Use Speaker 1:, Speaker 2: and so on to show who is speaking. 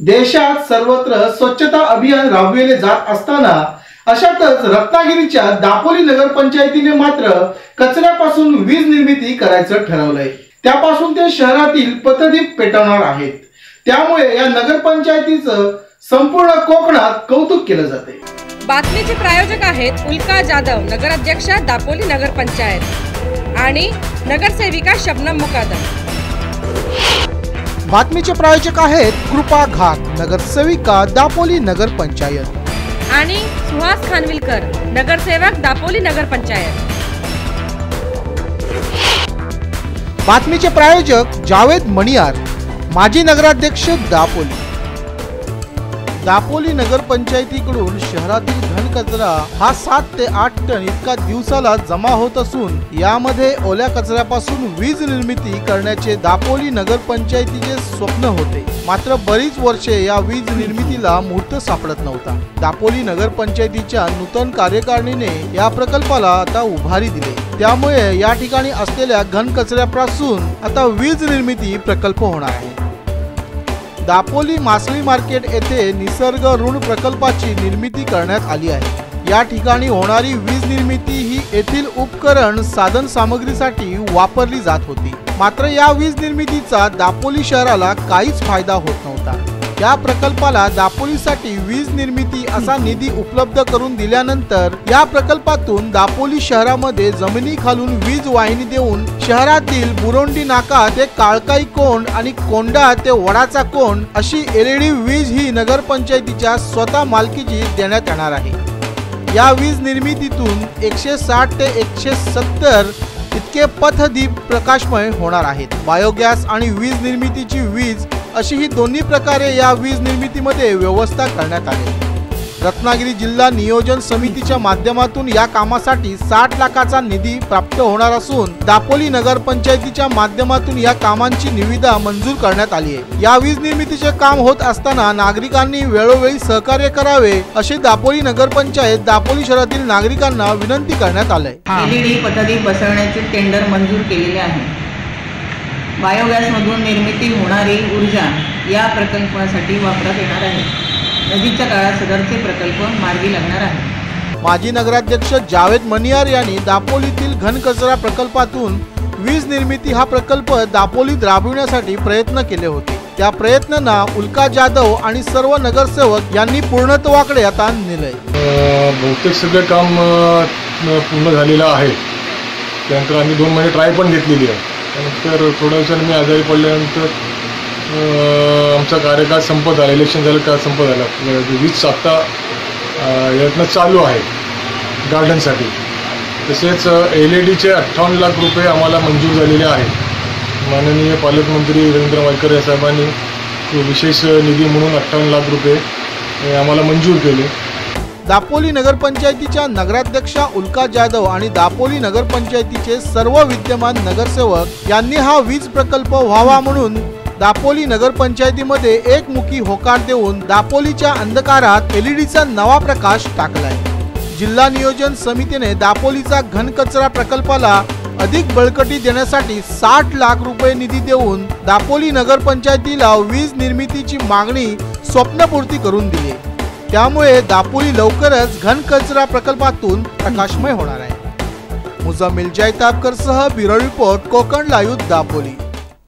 Speaker 1: देशात सर्वत्र स्वच्छता अभियान राबविले जात असताना अशातच रत्नागिरीच्या दापोली नगरपंचायतीने मात्र कचऱ्यापासून वीज निर्मिती करायचं ठरवलंय. त्यापासून ते शहरातील पथदीप पेटवणार आहेत. त्यामुळे या नगरपंचायतीचं संपूर्ण कोकणात कौतुक केलं जाते
Speaker 2: बातमीचे प्रायोजक आहेत उल्का जाधव नगराध्यक्षा दापोली नगरपंचायत आणि नगरसेविका शबनम मुकादम.
Speaker 1: बातमीचे प्रायोजक आहेत कृपा घाट नगरसेविका दापोली नगरपंचायत
Speaker 2: आणि सुहास खानविलकर नगरसेवक दापोली नगरपंचायत
Speaker 1: बातमीचे प्रायोजक जावेद मणियार माजी नगराध्यक्ष दापोली. दापोली नगरपंचायतीकडून शहरातील घनकचरा हा सात ते आठ टन इतका दिवसाला जमा होत असून यामध्ये ओल्या कचऱ्यापासून वीज निर्मिती करण्याचे दापोली नगरपंचायतीचे स्वप्न होते. मात्र बरीच वर्षे या वीज निर्मितीला मुहूर्त सापडत नव्हता. दापोली नगरपंचायतीच्या नूतन कार्यकारिणीने या प्रकल्पाला आता उभारी दिली. त्यामुळे या ठिकाणी असलेल्या घनकचऱ्यापासून आता वीज निर्मिती प्रकल्प होणार आहे. दापोली मासळी मार्केट येथे निसर्ग ऋण प्रकल्पाची निर्मिती करण्यात आली आहे. या ठिकाणी होणारी वीज निर्मिती ही येथील उपकरण साधन सामग्रीसाठी वापरली जात होती. मात्र या वीज निर्मितीचा दापोली शहराला काहीच फायदा होत नव्हता. या प्रकल्पाला दापोलीसाठी वीज निर्मिती असा निधी उपलब्ध करून दिल्यानंतर या प्रकल्पातून दापोली शहरामध्ये जमिनी खालून वीज वाहिनी देऊन शहरातील बुरोंडी नाका ते काळकाई कोंड आणि कोंडा ते वडाचा कोंड अशी एलईडी वीज ही नगरपंचायतीच्या स्वतः मालकीची देण्यात येणार आहे. या वीज निर्मितीतून एकशे साठ ते एकशे सत्तर इतके पथदीप प्रकाशमय होणार आहेत. बायोगॅस आणि वीज निर्मितीची वीज अशी ही दोन्ही प्रकारे या वीज निर्मितीमध्ये व्यवस्था करण्यात आली. रत्नागिरी जिल्हा नियोजन समितीच्या माध्यमातून या कामासाठी साठ लाखाचा निधी प्राप्त होणार असून दापोली नगरपंचायतीच्या माध्यमातून या कामांची निविदा मंजूर करण्यात आली आहे. या वीज निर्मितीचे काम होत असताना नागरिकांनी वेळोवेळी सहकार्य करावे असे दापोली नगरपंचायत दापोली शहरातील नागरिकांना विनंती करण्यात आले
Speaker 3: एलईडी पथदीप बसवण्याचे टेंडर मंजूर केलेले आहे. बायोगॅसमधून निर्मिती होणारी ऊर्जा या प्रकल्पासाठी वापरात येणार आहे. नजीकच्या काळात सदरचे प्रकल्प मार्गी लागणार आहे
Speaker 1: माजी नगराध्यक्ष जावेद मनियार यांनी दापोलीतील घनकचरा प्रकल्पातून वीज निर्मिती हा प्रकल्प दापोलीत राबविण्यासाठी प्रयत्न केले होते. त्या प्रयत्नांना उल्का जाधव आणि सर्व नगरसेवक यांनी पूर्णत्वाकडे आता नेलंय.
Speaker 4: बहुतेक सगळं काम पूर्ण झालेलं आहे. त्यानंतर आम्ही दोन महिने ट्राय पण घेतलेली आहे. त्यानंतर थोड्या दिवसांनी मी आजारी पडल्यानंतर आमचा कार्यकाळ संपत आला इलेक्शन झालं का संपत आला. म्हणजे वीज आत्ता यत्न यातनं चालू आहे गार्डनसाठी तसेच एल ई डीचे अठ्ठावन्न लाख रुपये आम्हाला मंजूर झालेले आहेत माननीय पालकमंत्री रवींद्र वायकर या साहेबांनी विशेष निधी म्हणून अठ्ठावन्न लाख रुपये आम्हाला मंजूर केले.
Speaker 1: दापोली नगरपंचायतीच्या नगराध्यक्षा उल्का जाधव आणि दापोली नगरपंचायतीचे सर्व विद्यमान नगरसेवक यांनी हा वीज प्रकल्प व्हावा म्हणून दापोली नगरपंचायतीमध्ये एकमुखी होकार देऊन दापोलीच्या अंधकारात एलईडीचा नवा प्रकाश टाकलाय. जिल्हा नियोजन समितीने दापोलीचा घनकचरा प्रकल्पाला अधिक बळकटी देण्यासाठी साठ लाख रुपये निधी देऊन दापोली नगरपंचायतीला वीज निर्मितीची मागणी स्वप्नपूर्ती करून दिली. त्यामुळे दापोली लवकरच घनकचरा प्रकल्पातून प्रकाशमय होणार आहे. मुजामिल जयतापकर सह bureau report Konkan live Dapoli.